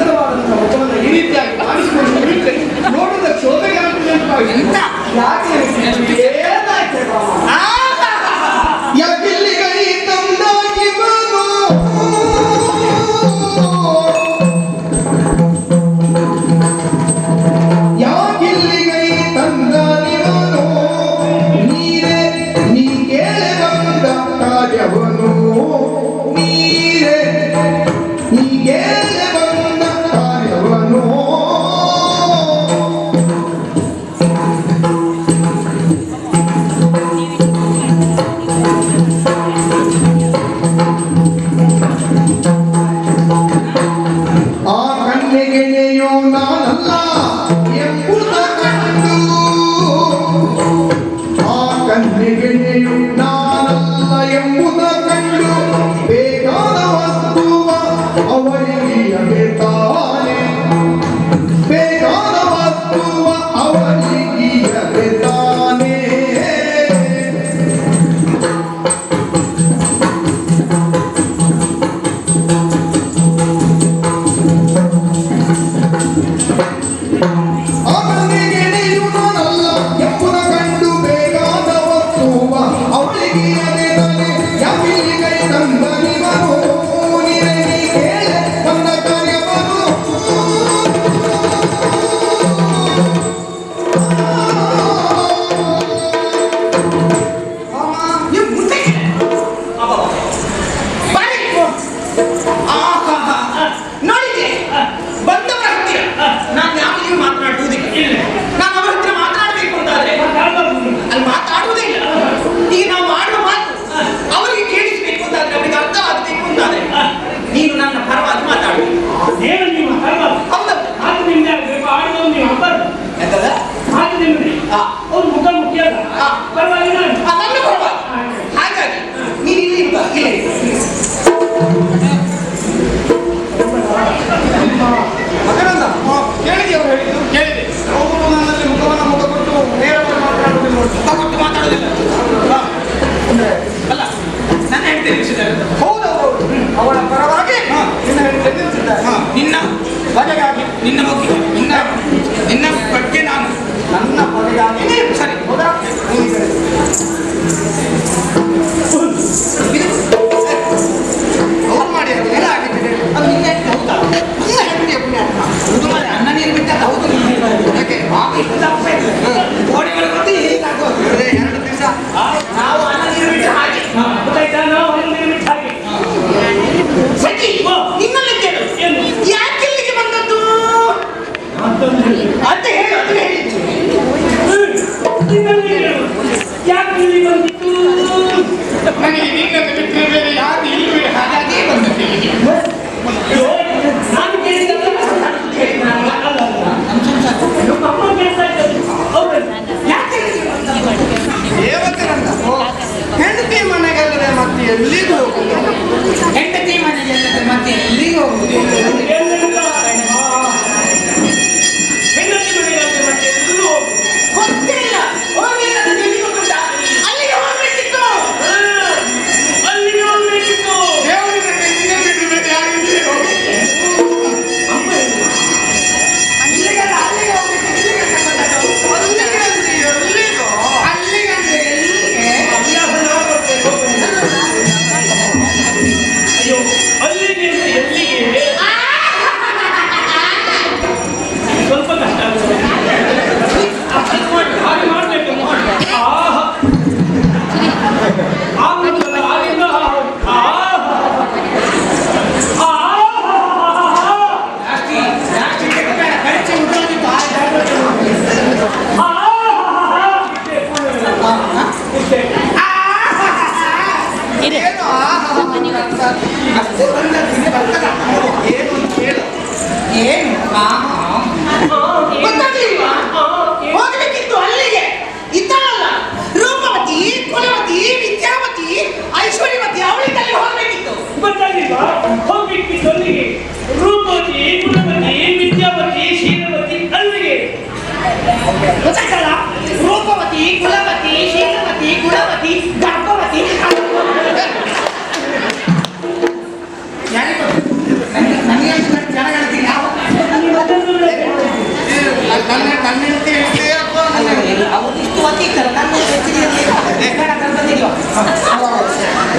ಸುಂದರವಾದಂತಹ ಮುಖವನ್ನು ಈ ರೀತಿಯಾಗಿ ಭಾವಿಸಿಕೊಂಡು ನೋಡಿದ ಶೋಭೆಗೆ ಯಾಕೆ?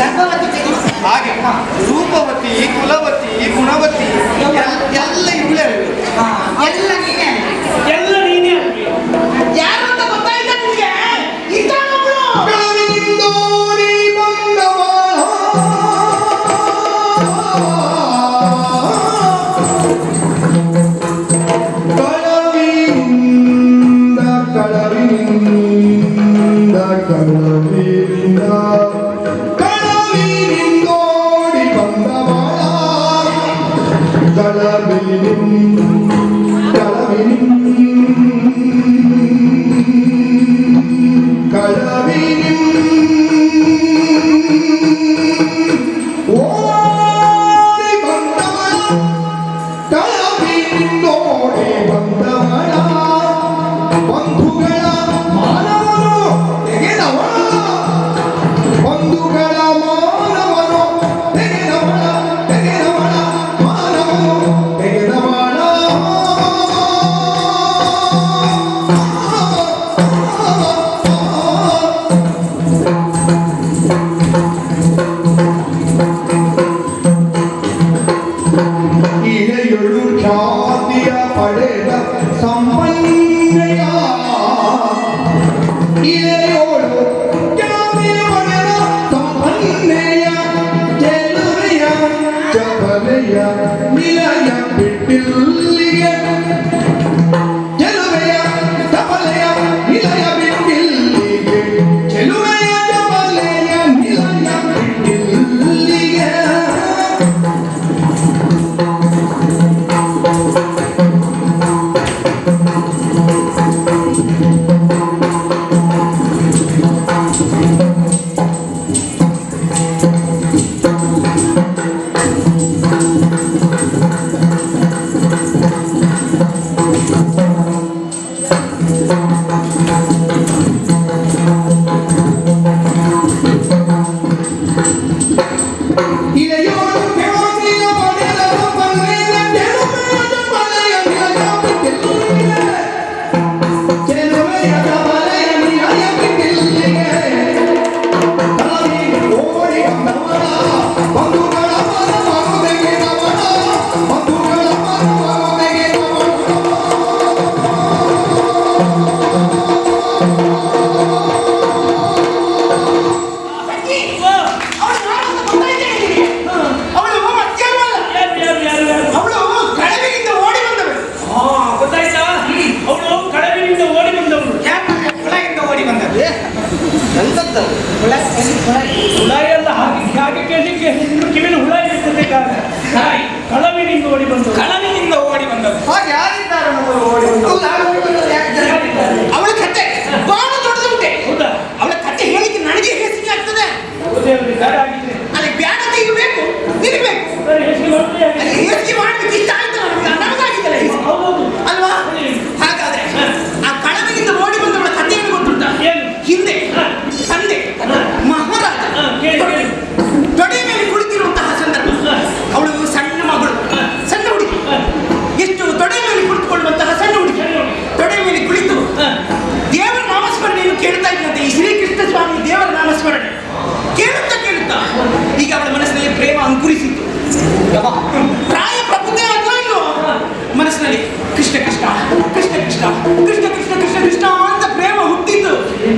ಗರ್ಭವತಿ ಹಾಗೆ. ರೂಪವತಿ ಕುಲವತಿ ಗುಣವತಿ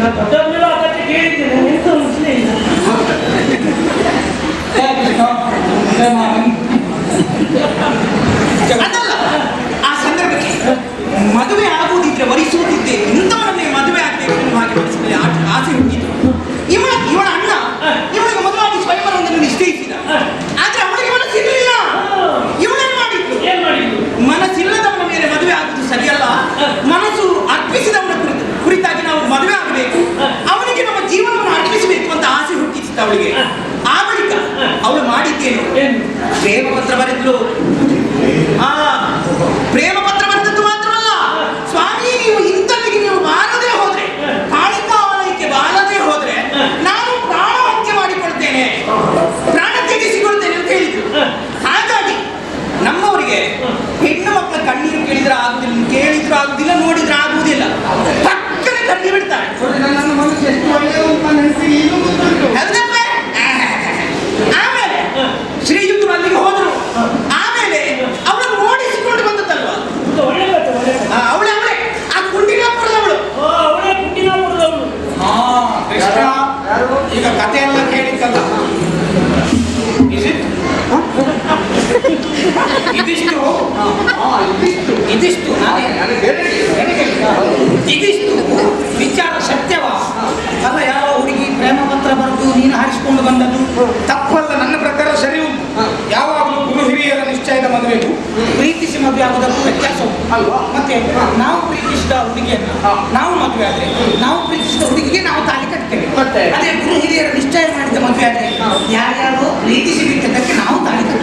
नका आपल्याला आता ते घेत नाही समजले ಮದುವೆ ತಪ್ಪಲ್ಲ ನನ್ನ ಪ್ರಕಾರ ಸರಿ ಉಂಟು. ಯಾವಾಗಲೂ ಗುರು ಹಿರಿಯರ ನಿಶ್ಚಯದ ಮದುವೆಗೂ ಪ್ರೀತಿಸಿ ಮದುವೆ ಆಗೋದಕ್ಕೂ ವ್ಯತ್ಯಾಸ ಉಂಟು. ಅಲ್ವಾ? ಮತ್ತೆ ನಾವು ಪ್ರೀತಿಸಿದ ಹುಡುಗಿಯನ್ನು ನಾವು ಮದುವೆ ಆದರೆ ನಾವು ಪ್ರೀತಿಸಿದ ಹುಡುಗಿಗೆ ನಾವು ತಾಲಿ ಕಟ್ತೇವೆ. ಅದೇ ಗುರು ಹಿರಿಯರ ನಿಶ್ಚಯ ಮಾಡಿದ ಮದುವೆ ಆದರೆ ಯಾರ್ಯಾರೋ ಪ್ರೀತಿಸಿ ಬಿಟ್ಟಿದ್ದಕ್ಕೆ ನಾವು ತಾಲಿ ಕಟ್ತೇವೆ.